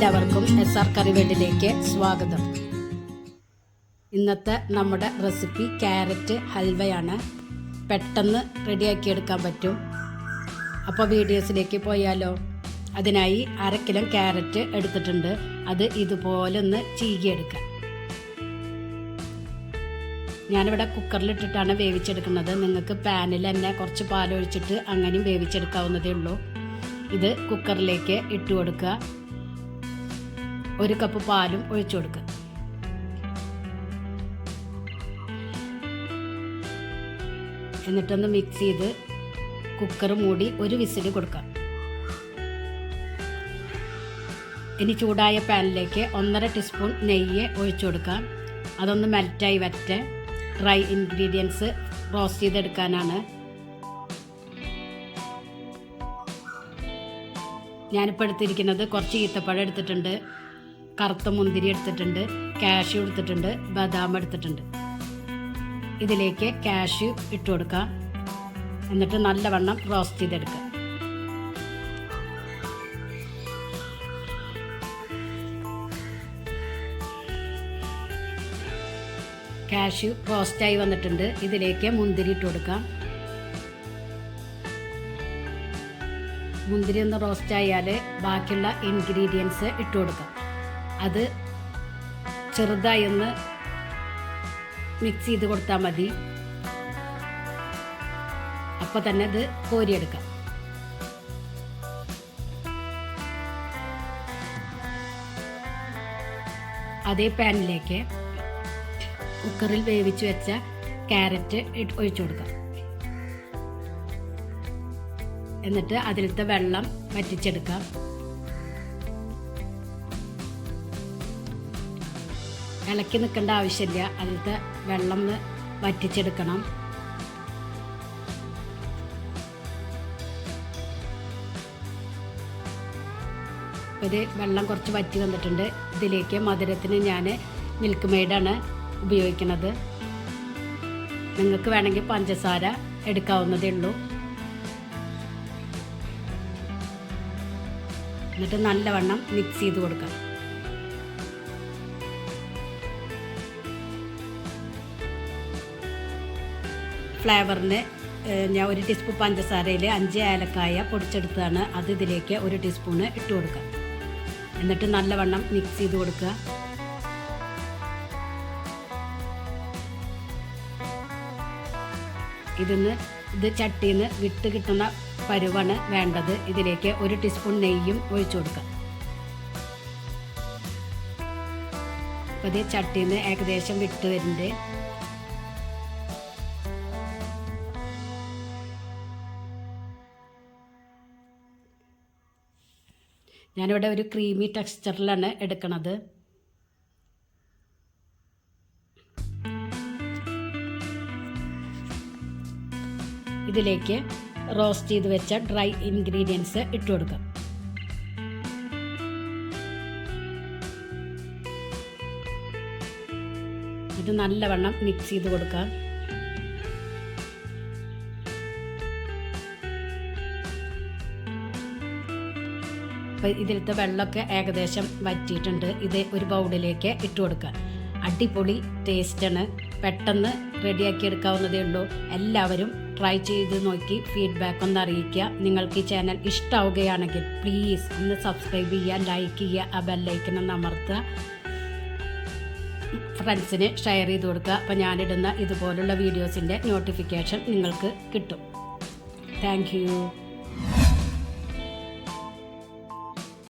എല്ലാവർക്കും S R കറിവേട്ടിലേക്ക് സ്വാഗതം. ഇന്നത്തെ നമ്മുടെ റെസിപ്പി ക്യാരറ്റ് ഹൽവയാണ്. പെട്ടെന്ന് റെഡിയാക്കി എടുക്കാൻ പറ്റും. അപ്പോൾ വീഡിയോസിലേക്ക് പോയാലോ? അതിനായി അര കിലോ ക്യാരറ്റ് എടുത്തിട്ടുണ്ട്. അത് ഇതുപോലെ ഒന്ന് ചീകിയെടുക്കാം. ഞാനിവിടെ കുക്കറിലിട്ടിട്ടാണ് വേവിച്ചെടുക്കുന്നത്. നിങ്ങൾക്ക് പാനിൽ തന്നെ കുറച്ച് പാലൊഴിച്ചിട്ട് അങ്ങനെയും വേവിച്ചെടുക്കാവുന്നതേ ഉള്ളൂ. ഇത് കുക്കറിലേക്ക് ഇട്ട് കൊടുക്കുക ഒരു കപ്പ് പാലും ഒഴിച്ചു കൊടുക്കുക എന്നിട്ടൊന്ന് മിക്സ് ചെയ്ത് കുക്കർ മൂടി ഒരു വിസിൽ കൊടുക്കാം. ഇനി ചൂടായ പാനിലേക്ക് ഒന്നര ടീസ്പൂൺ നെയ്യ് ഒഴിച്ചു കൊടുക്കാം. അതൊന്ന് മെൽറ്റായി വറ്റ ഡ്രൈ ഇൻഗ്രീഡിയൻസ് റോസ്റ്റ് ചെയ്തെടുക്കാനാണ്. ഞാനിപ്പോൾ എടുത്തിരിക്കുന്നത് കുറച്ച് ഈത്തപ്പഴം എടുത്തിട്ടുണ്ട്. കറുത്ത മുന്തിരി എടുത്തിട്ടുണ്ട് കാഷ്യൂ എടുത്തിട്ടുണ്ട് ബദാം എടുത്തിട്ടുണ്ട്. ഇതിലേക്ക് കാഷ്യൂ ഇട്ട് കൊടുക്കാം. എന്നിട്ട് നല്ലവണ്ണം റോസ്റ്റ് ചെയ്തെടുക്കാം. കാഷ്യൂ റോസ്റ്റായി വന്നിട്ടുണ്ട്. ഇതിലേക്ക് മുന്തിരി ഇട്ട് കൊടുക്കാം. മുന്തിരി ഒന്ന് റോസ്റ്റ് ആയാൽ ബാക്കിയുള്ള ഇൻഗ്രീഡിയൻസ് ഇട്ട് കൊടുക്കാം. അത് ചെറുതായി ഒന്ന് മിക്സ് ചെയ്ത് കൊടുത്താൽ മതി. അപ്പൊ തന്നെ ഇത് കോരിയെടുക്കാം. അതേ പാനിലേക്ക് കുക്കറിൽ വേവിച്ച് വെച്ച ക്യാരറ്റ് ഒഴിച്ചു കൊടുക്കാം. എന്നിട്ട് അതിലത്തെ വെള്ളം വറ്റിച്ചെടുക്കാം. ഇളക്കി നിൽക്കേണ്ട ആവശ്യമില്ല. അതിലത്തെ വെള്ളം വറ്റിച്ചെടുക്കണം. ഇത് വെള്ളം കുറച്ച് വറ്റി വന്നിട്ടുണ്ട്. ഇതിലേക്ക് മധുരത്തിന് ഞാൻ മിൽക്ക് മെയ്ഡാണ് ഉപയോഗിക്കുന്നത്. നിങ്ങൾക്ക് വേണമെങ്കിൽ പഞ്ചസാര എടുക്കാവുന്നതേ ഉള്ളൂ. എന്നിട്ട് നല്ലവണ്ണം മിക്സ് ചെയ്ത് കൊടുക്കാം. ഫ്ലേവറിന് ഞാൻ ഒരു ടീസ്പൂൺ പഞ്ചസാരയിൽ അഞ്ച് ഏലക്കായ പൊടിച്ചെടുത്താണ് അത് ഇതിലേക്ക് ഒരു ടീസ്പൂണ് ഇട്ട് കൊടുക്കുക. എന്നിട്ട് നല്ലവണ്ണം മിക്സ് ചെയ്ത് കൊടുക്കുക. ഇതിന്ന് ഇത് ചട്ടിന്ന് വിട്ട് കിട്ടുന്ന പരുവാണ് വേണ്ടത്. ഇതിലേക്ക് ഒരു ടീസ്പൂൺ നെയ്യും ഒഴിച്ചു കൊടുക്കുക. അപ്പോൾ ഇത് ചട്ടിയിൽ നിന്ന് ഏകദേശം വിട്ട് വരുന്നുണ്ട്. ഞാനിവിടെ ഒരു ക്രീമി ടെക്സ്ചറിലാണ് എടുക്കണത്. ഇതിലേക്ക് റോസ്റ്റ് ചെയ്ത് വെച്ച ഡ്രൈ ഇൻഗ്രീഡിയൻസ് ഇട്ട് കൊടുക്കാം. ഇത് നല്ലവണ്ണം മിക്സ് ചെയ്ത് കൊടുക്കാം. അപ്പോൾ ഇതിലത്തെ വെള്ളമൊക്കെ ഏകദേശം വറ്റിയിട്ടുണ്ട്. ഇത് ഒരു ബൗളിലേക്ക് ഇട്ട് കൊടുക്കുക. അടിപൊളി ടേസ്റ്റാണ് പെട്ടെന്ന് റെഡിയാക്കി എടുക്കാവുന്നതേ ഉള്ളൂ. എല്ലാവരും ട്രൈ ചെയ്ത് നോക്കി ഫീഡ്ബാക്ക് ഒന്ന് അറിയിക്കുക. നിങ്ങൾക്ക് ഈ ചാനൽ ഇഷ്ടമാവുകയാണെങ്കിൽ പ്ലീസ് ഒന്ന് സബ്സ്ക്രൈബ് ചെയ്യുക ലൈക്ക് ചെയ്യുക ആ ബെല്ലൈക്കൻ ഒന്ന് അമർത്തുക. ഫ്രണ്ട്സിന് ഷെയർ ചെയ്ത് കൊടുക്കുക. അപ്പോൾ ഞാനിടുന്ന ഇതുപോലുള്ള വീഡിയോസിന്റെ നോട്ടിഫിക്കേഷൻ നിങ്ങൾക്ക് കിട്ടും. താങ്ക്